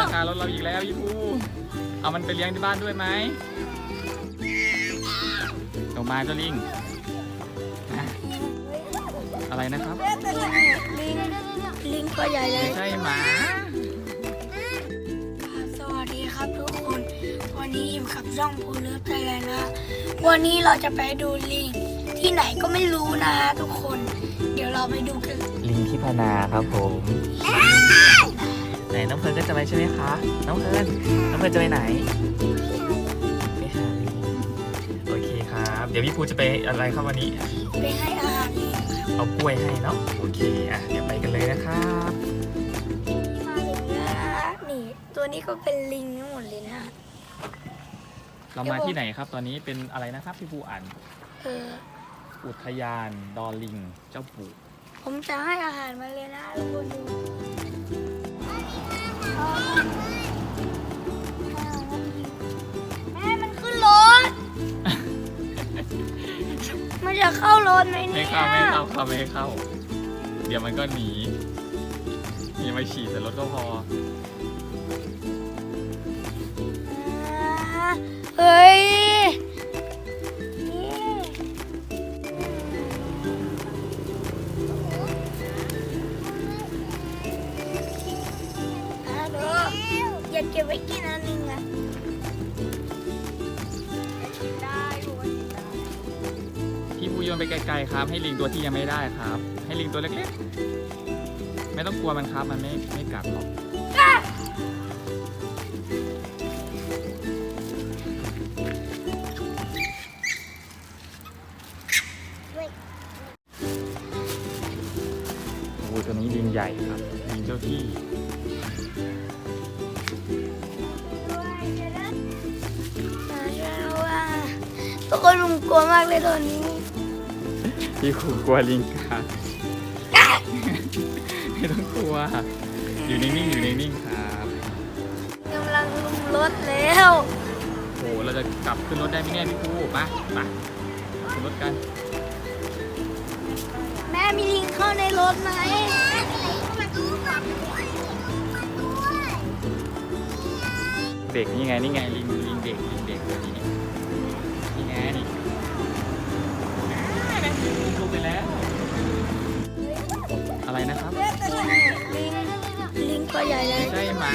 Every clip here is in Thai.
ราคารถเราอีกแล้วพี่ภูเอามันไปเลี้ยงที่บ้านด้วยไหมลงมาเจ้าลิงอะอะไรนะครับ ลิง ลิงตัวใหญ่เลไม่ย ใช่หมา สวัสดีครับทุกคน วันนี้อยู่กับช่องพูเลือไทยแลนด์นะ วันนี้เราจะไปดูลิง ที่ไหนก็ไม่รู้นะฮะทุกคน เดี๋ยวเราไปดูกันลิงที่พนาครับผม ไหนน้องเพลิร์นก็จะไปใช่ไหมคะ น้องเพลิร์นน้องเพลิร์นจะไปไหนไปหาลิงโอเคครับ เดี๋ยวพี่ภูจะไปอะไรครับวันนี้ ไปให้อาหารลิงครับเอากล้วยให้เนาะ โอเค อะ เดี๋ยวไปกันเลยนะครับมาถึงแล้วนะนี่ ตัวนี้ก็เป็นลิงทั้งหมดเลยนะ เรามาที่ไหนครับ ตอนนี้เป็นอะไรนะครับพี่ภูอ่านเออ อุทยานดอลลิง เจ้าปู่ผมจะให้อาหารมันเลยนะทุกคนดู จะเข้ารถไหมไม่เนี่ยเข้าไม่เข้าเข้าไม่ให้เข้า เดี๋ยวมันก็หนีอย่ามาฉี่ใส่รถก็พอ อ่าเฮ้ยนี่อะดูอย่าเก็บไว้กินอันหนึงอะ พี่ภูโยนไปไกลๆครับ ให้ลิงตัวที่ยังไม่ได้ครับ ให้ลิงตัวเล็กๆ ไม่ต้องกลัวมันครับ มันไม่ไม่กัดหรอกโอ้ตัวนี้ลิงใหญ่ครับลิงเจ้าที่ช่วยนะว่าทุกคนลุงกลัวมากเลยตอนนี้ พี่ภูกลัวลิงกัดไม่ต้องกลัว อยู่นิ่งๆอยู่นิ่งๆครับกำลังลุมรถแล้วโหเราจะกลับขึ้นรถได้ไหมเนี่ยพี่ภูมามาขึ้นรถกัน แม่มีลิงเข้าในรถไหมเด็กนี่ไงนี่ไงลิงลิงเด็กลิงเด็กตัวนี้นี่ ลิงลงไปแล้ว อะไรนะครับลิง ลิงตัวใหญ่เลไม่ยใช่หมา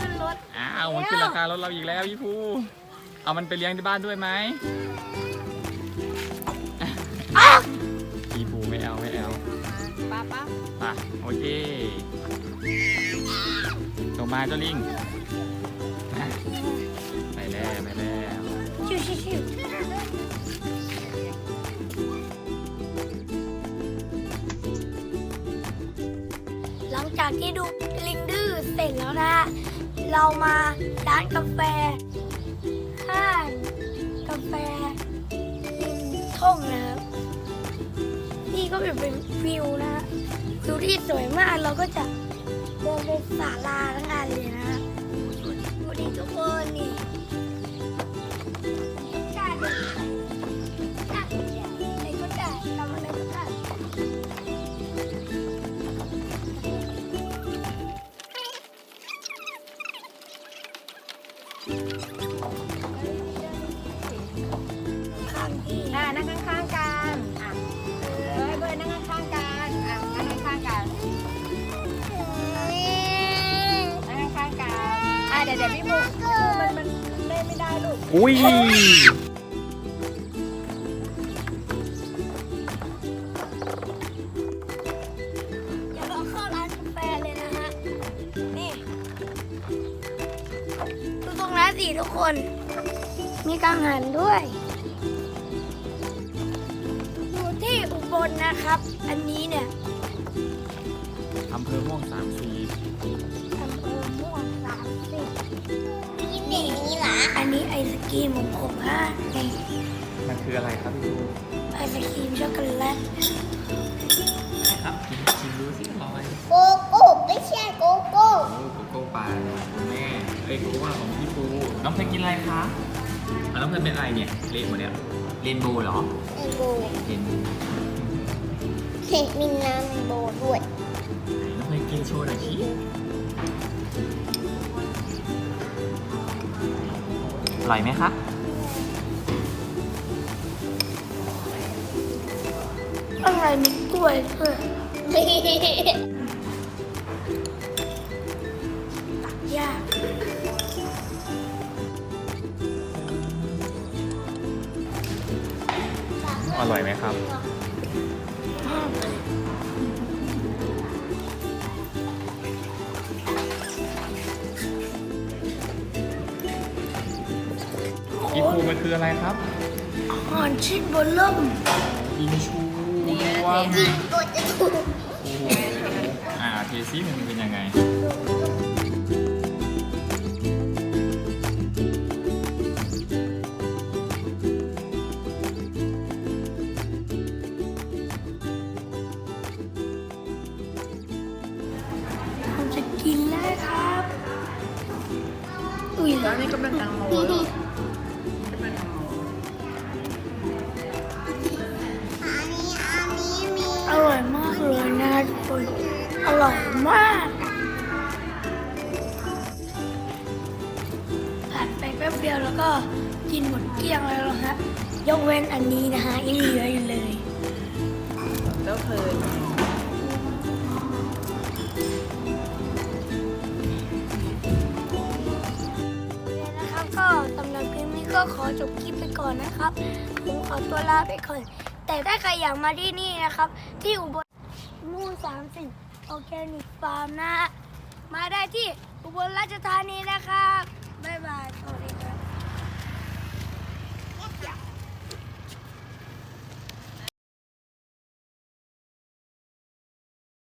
ขึ้นรถ อ้าวมันขึ้นราคารถเราอีกแล้วพี่ภูเอามันไปเลี้ยงที่บ้านด้วยไหมพี่ภูไม่เอาไม่เอาป้าป้าไปโอเคลงมาเจ้าลิง ลังจากที่ดูลิงดื้อเสร็จแล้วนะ เรามาร้านกาแฟห้างกาแฟริมท่งนะครับนี่ก็เป็นวิวนะฮะวิวที่สวยมากเราก็จะเดินไปศาลาทั้งอันเลยนะฮะสวยดูดิทุกคนนี่ อ่านั่งข้างๆกันอะเอ้ยเบยนั่งข้างๆกันอะนั่งข้างๆกันนั่งข้างๆกันอะเดี๋ยวเดี๋ยวพี่มุกมันมันเล่นไม่ได้ลูก อุ้ย สิทุกคน มีกังหันด้วยอยู่ที่อุบลนะครับ อันนี้เนี่ยอำเภอม่วงสามสีอำเภอม่วงสามสิบนี่อันนี้ไอศกรีมของผมฮะนี่มันคืออะไรครับพี่ภูไอศกรีมช็อกโกแลตครับชิมชิมดูสิอร่อยโกโก้ กรู้ว่าของพี่ปูน้องเพชรกินอะไรคะน้องเพชรเป็นอะไรเนี่ยเรนหมดเนี่ยเรนโบว์เหรอเรนโบว์เฮ้มีน้ำโบว์ด้วยน้องเพชรกินโชว์หน่อยสิอร่อยไหมคะอะไรมีกล้วยด้วย อร่อยไหมครับมากเลยพี่ภูมันคืออะไรครับอาหารชิ้นเบนเริ่มอินชูนี่นะว่าเทกดจะถูกโอ้โหอ่าเทซี่มันเป็นยังไง นี่ก็เป็นแตงโมลูกเป็นแตงโมอันนี้อันนี้มีอร่อยมากเลยนะทุกคนอร่อยมากผัดไปแป๊บเดียวแล้วก็กินหมดเกลี้ยงแล้วนะฮะยกเว้นอันนี้นะฮะยังเหลืออยู่เลยเจ้าเพลิน ก็ขอจบคลิปไปก่อนนะครับ ผมขอตัวลาไปก่อน แต่ถ้าใครอยากมาที่นี่นะครับ ที่อุบลมู่30ออร์แกนิกฟาร์มนะฮะมาได้ที่อุบลราชธานีนะครับ บ๊ายบายสวัสดี